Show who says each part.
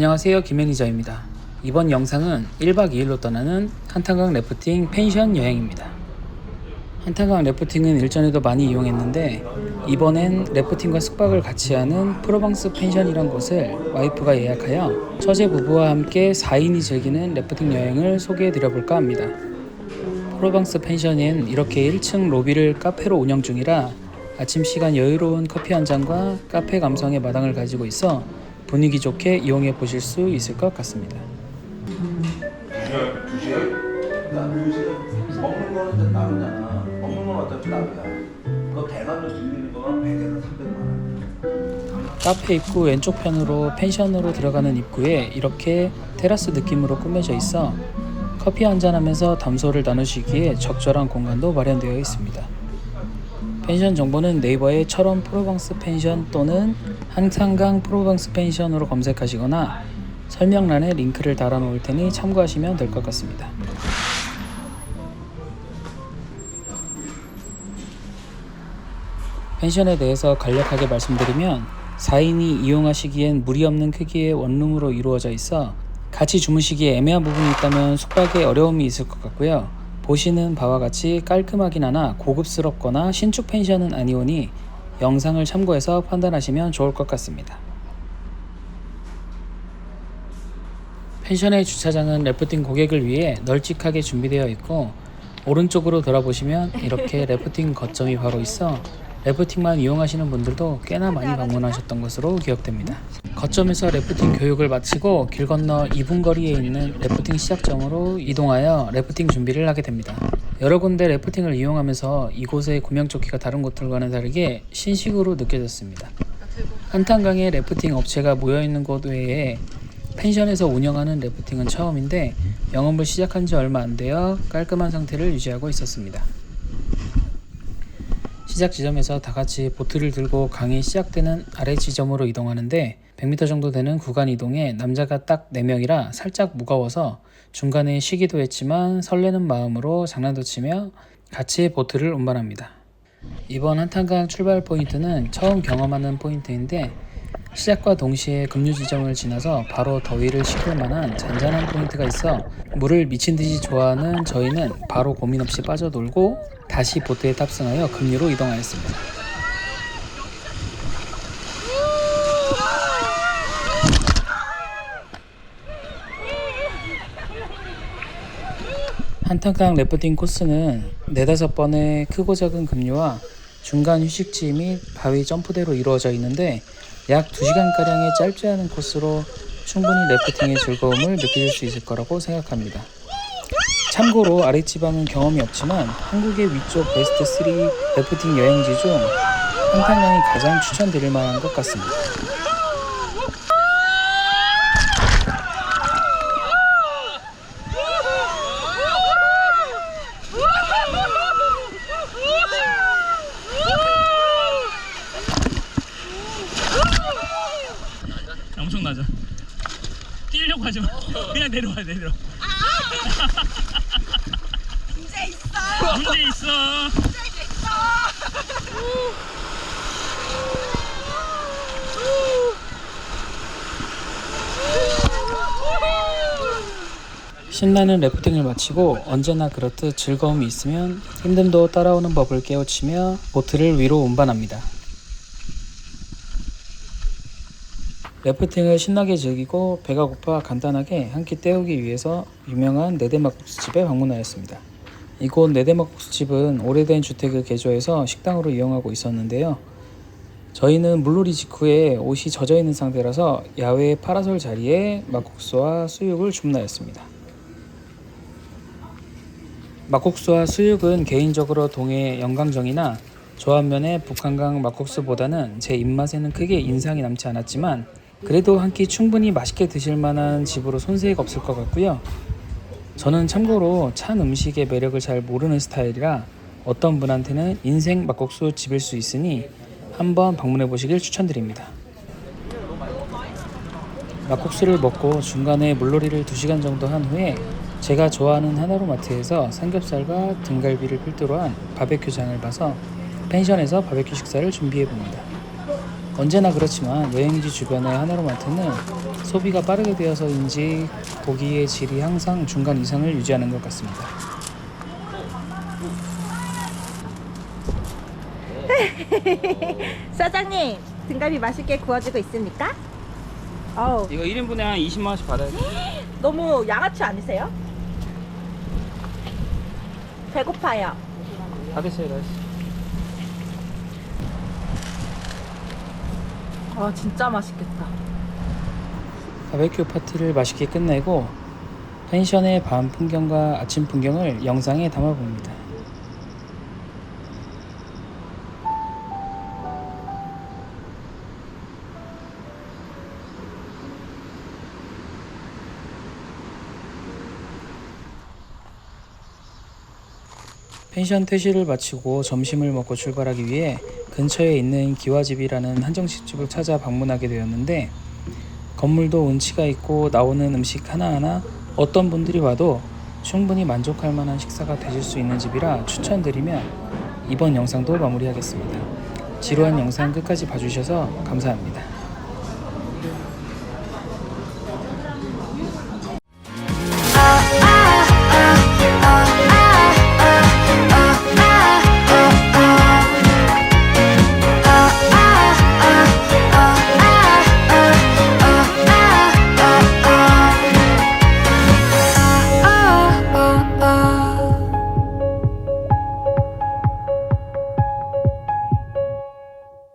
Speaker 1: 안녕하세요. 김매니저입니다. 이번 영상은 1박 2일로 떠나는 한탄강 래프팅 펜션 여행입니다. 한탄강 래프팅은 일전에도 많이 이용했는데 이번엔 래프팅과 숙박을 같이 하는 프로방스 펜션이란 곳을 와이프가 예약하여 처제 부부와 함께 4인이 즐기는 래프팅 여행을 소개해 드려볼까 합니다. 프로방스 펜션엔 이렇게 1층 로비를 카페로 운영 중이라 아침 시간 여유로운 커피 한 잔과 카페 감성의 마당을 가지고 있어 분위기 좋게 이용해 보실 수 있을 것 같습니다.
Speaker 2: 두 시간? 나두 시간. 먹는 거는 이제 따로잖아. 먹는 건 어차피 따로야. 그거 대관료 들리는 거만 100에서 300만 원.
Speaker 1: 카페 입구 왼쪽 편으로 펜션으로 들어가는 입구에 이렇게 테라스 느낌으로 꾸며져 있어 커피 한잔 하면서 담소를 나누시기에 적절한 공간도 마련되어 있습니다. 펜션 정보는 네이버에 철원 프로방스 펜션 또는 한탄강 프로방스 펜션으로 검색하시거나 설명란에 링크를 달아 놓을 테니 참고하시면 될 것 같습니다. 펜션에 대해서 간략하게 말씀드리면 4인이 이용하시기엔 무리 없는 크기의 원룸으로 이루어져 있어 같이 주무시기에 애매한 부분이 있다면 숙박에 어려움이 있을 것 같고요. 보시는 바와 같이 깔끔하긴 하나 고급스럽거나 신축 펜션은 아니오니 영상을 참고해서 판단하시면 좋을 것 같습니다. 펜션의 주차장은 래프팅 고객을 위해 널찍하게 준비되어 있고 오른쪽으로 돌아보시면 이렇게 래프팅 거점이 바로 있어 래프팅만 이용하시는 분들도 꽤나 많이 방문하셨던 것으로 기억됩니다. 거점에서 래프팅 교육을 마치고 길 건너 2분 거리에 있는 래프팅 시작점으로 이동하여 래프팅 준비를 하게 됩니다. 여러 군데 래프팅을 이용하면서 이곳의 구명조끼가 다른 곳들과는 다르게 신식으로 느껴졌습니다. 한탄강에 래프팅 업체가 모여 있는 곳 외에 펜션에서 운영하는 래프팅은 처음인데 영업을 시작한 지 얼마 안 되어 깔끔한 상태를 유지하고 있었습니다. 시작 지점에서 다 같이 보트를 들고 강이 시작되는 아래 지점으로 이동하는데 100m 정도 되는 구간 이동에 남자가 딱 4명이라 살짝 무거워서 중간에 쉬기도 했지만 설레는 마음으로 장난도 치며 같이 보트를 운반합니다. 이번 한탄강 출발 포인트는 처음 경험하는 포인트인데 시작과 동시에 급류 지점을 지나서 바로 더위를 식힐 만한 잔잔한 포인트가 있어 물을 미친 듯이 좋아하는 저희는 바로 고민 없이 빠져놀고 다시 보트에 탑승하여 급류로 이동하였습니다. 한탄강 래프팅 코스는 네다섯 번의 크고 작은 급류와 중간 휴식지 및 바위 점프대로 이루어져 있는데 약 2시간가량의 짧지 않은 코스로 충분히 래프팅의 즐거움을 느끼실 수 있을 거라고 생각합니다. 참고로 아랫지방은 경험이 없지만 한국의 위쪽 베스트 3 래프팅 여행지 중 한탄강이 가장 추천드릴 만한 것 같습니다.
Speaker 3: 엄청나죠? 뛰려고 하지 마. 그냥 내려와, 내려와.
Speaker 4: 문제 있어.
Speaker 3: 문제 있어.
Speaker 4: 문제 있어.
Speaker 1: 신나는 래프팅을 마치고 언제나 그렇듯 즐거움이 있으면 힘듦도 따라오는 법을 깨우치며 보트를 위로 운반합니다. 래프팅을 신나게 즐기고 배가 고파 간단하게 한 끼 때우기 위해서 유명한 네대막국수집에 방문하였습니다. 이곳 네대막국수집은 오래된 주택을 개조해서 식당으로 이용하고 있었는데요. 저희는 물놀이 직후에 옷이 젖어 있는 상태라서 야외 파라솔 자리에 막국수와 수육을 주문하였습니다. 막국수와 수육은 개인적으로 동해 영광정이나 조합면의 북한강 막국수보다는 제 입맛에는 크게 인상이 남지 않았지만 그래도 한 끼 충분히 맛있게 드실 만한 집으로 손색이 없을 것 같고요. 저는 참고로 찬 음식의 매력을 잘 모르는 스타일이라 어떤 분한테는 인생 막국수 집일 수 있으니 한번 방문해 보시길 추천드립니다. 막국수를 먹고 중간에 물놀이를 2시간 정도 한 후에 제가 좋아하는 하나로마트에서 삼겹살과 등갈비를 필두로 한 바베큐장을 봐서 펜션에서 바베큐 식사를 준비해 봅니다. 언제나 그렇지만 여행지 주변의 하나로마트는 소비가 빠르게 되어서인지 고기의 질이 항상 중간 이상을 유지하는 것 같습니다.
Speaker 4: 사장님 등갈비 맛있게 구워지고 있습니까? 어우
Speaker 3: 이거 1인분에 한 20만 원씩 받아야 돼.
Speaker 4: 너무 양아치 아니세요? 배고파요
Speaker 3: 다 됐어요, 다 됐어.
Speaker 4: 아 진짜 맛있겠다
Speaker 1: 바베큐 파티를 맛있게 끝내고 펜션의 밤 풍경과 아침 풍경을 영상에 담아봅니다. 펜션 퇴실을 마치고 점심을 먹고 출발하기 위해 근처에 있는 기와집이라는 한정식 집을 찾아 방문하게 되었는데 건물도 운치가 있고 나오는 음식 하나하나 어떤 분들이 봐도 충분히 만족할 만한 식사가 되실 수 있는 집이라 추천드리며 이번 영상도 마무리하겠습니다. 지루한 영상 끝까지 봐주셔서 감사합니다.